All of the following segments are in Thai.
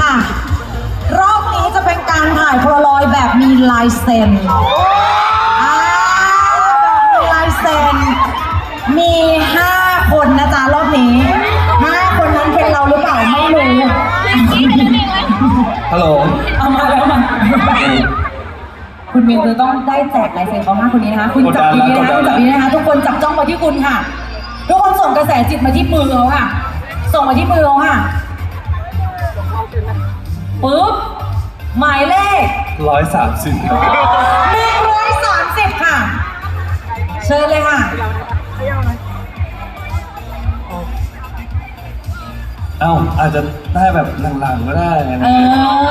ค่ะ รอบนี้จะเป็นการถ่ายโพลารอยด์แบบมีลายเซ็นอ่าแบบมีลายเซ็น มี 5 คนนะจ๊ะรอบนี้ 5 คนนั้นเป็นเราหรือเปล่าไม่รู้ฮัลโหลเอามาแล้วมาคุณมินจะต้องได้แจกลายเซ็นเขาห้าคนนี้นะคะ คุณจับดีๆนะคะคุณจับดีๆนะคะ ทุกคนจับจ้องมาที่คุณค่ะ ทุกคนส่งกระแสจิตมาที่มือเขาค่ะ ส่งมาที่มือเขาค่ะ ปุ๊บ หมายเลขร้อยสามสิบหนึ่งร้อยสามสิบค่ะ เชิญเลยค่ะ เอ้าอาจจะได้แบบหลังๆก็ได้ไงเอ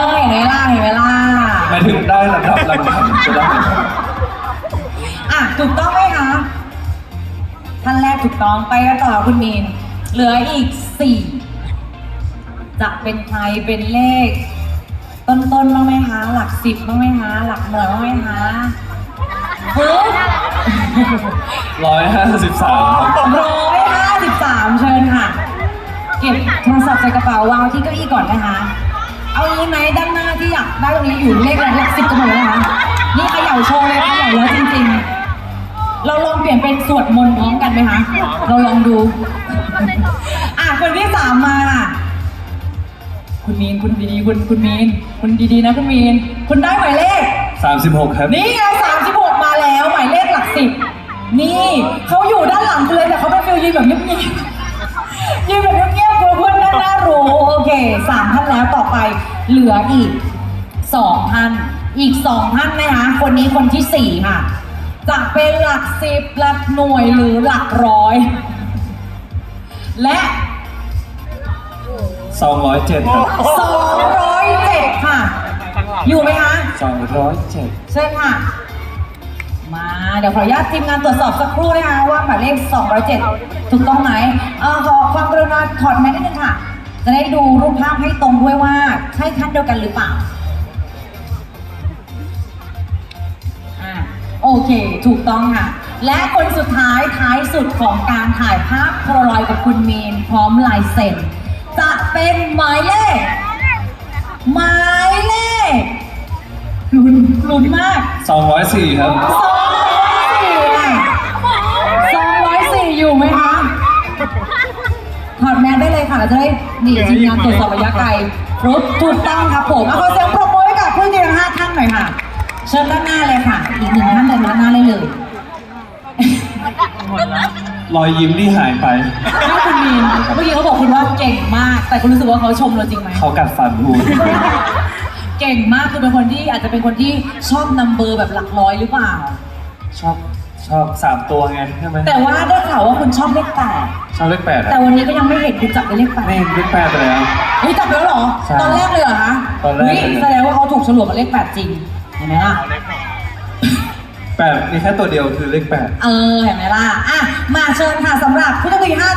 อเห็นไหมล่ะเห็นไหมล่ะหมายถึงได้ระดับหลังๆก็ได้อะถูกต้องไหมคะท่านแรกถูกต้องไปกันต่อคุณมีนเหลืออีกสี่ จะเป็นใครเป็นเลข ต้นๆบ้างไหมคะหลักสิบบ้างไหมคะหลักหน่วยบ้างไหมคะปึ๊บร้อยห้าสิบสามร้อยห้าสิบสามเชิญค่ะ เก็บโทรศัพท์ใส่กระเป๋าวางไว้ที่เก้าอี้ก่อนนะคะ เอางี้ไหมด้านหน้าที่อยากได้ตรงนี้อยู่เลขอะไรหลักสิบกันหมดเลยนะคะนี่เขย่าโชว์เลยเขย่าแล้วจริงๆ เราลองเปลี่ยนเป็นสวดมนต์พร้อมกันไหมคะ เราลองดู อะคนที่สามมา ค่ะคุณมีนคุณดีๆคุณคุณมีนคุณดีๆนะคุณมีนคุณได้หมายเลขสามสิบหกครับ นี่ไง36 มาแล้วหมายเลขหลักสิบนี่เขาอยู่ด้านหลังคุณเลยแต่เขาเป็นฟิลยืนแบบเงียบๆยืนแบบเงียบๆกลัวเพื่อนด้านหน้ารู้โอเคสามท่านแล้วต่อไปเหลืออีกสองท่านอีกสองท่านนะคะคนนี้คนที่สี่ค่ะจะเป็นหลักสิบหลักหน่วยหรือหลักร้อย สองร้อยเจ็ดครับ207 ค่ะ อยู่ไหมคะ สองร้อยเจ็ดเชิญค่ะ มาเดี๋ยวขออนุญาตทีมงานตรวจสอบสักครู่นะคะว่าหมายเลข 207 ถูกต้องไหมเอ่อขอความกรุณาถอดแมสนิดนึงค่ะ จะได้ดูรูปภาพให้ตรงด้วยว่าใช่ท่านเดียวกันหรือเปล่าอ่าโอเค ถูกต้องค่ะ และคนสุดท้ายท้ายสุดของการถ่ายภาพโพลารอยด์กับคุณมีนพร้อมลายเซ็น จะเป็นหมายเลข หมายเลขลุ้นลุ้นมากสองร้อยสี่ครับสองร้อยสี่อะสองร้อยสี่อยู่ไหมคะถอดแมสได้เลยค่ะเราจะได้ดีทีมงานตรวจสอบระยะไกลครบถูกต้องครับผมเอาขอเสียงปรบมือให้กับผู้ที่ทั้งห้าท่านหน่อยค่ะ เชิญด้านหน้าเลยค่ะ อีกหนึ่งท่านเดินด้านหน้าเลยเลย รอยยิ้มที่หายไปให้คุณ มีนเมื่อกี้เขาบอกคุณว่าเก่งมาก แต่คุณรู้สึกว่าเขาชมเราจริงไหม เขากัดฟันพูด เก่งมากคือเป็นคนที่อาจจะเป็นคนที่ชอบนัมเบอร์แบบหลักร้อยหรือเปล่า ชอบชอบสามตัวไงใช่ไหมแต่ว่าได้ข่าวว่าคุณชอบเลขแปดชอบเลขแปดแต่อะวันนี้ก็ยังไม่เห็นคุณจับเป็นเลขแปดนี่เลขแปดไปแล้ว เฮ้ยจับไปแล้วเหรอ ใช่ตอนแรกเลยเหรอคะตอนแรกเลยเฮ้ยแสดงว่าเขาถูกฉลวกกับเลขแปดจริง เห็นไหมล่ะ แปดมีแค่ตัวเดียวคือเลขแปด เออ เห็นไหมล่ะ อะ มาเชิญค่ะสำหรับผู้โชคดีห้า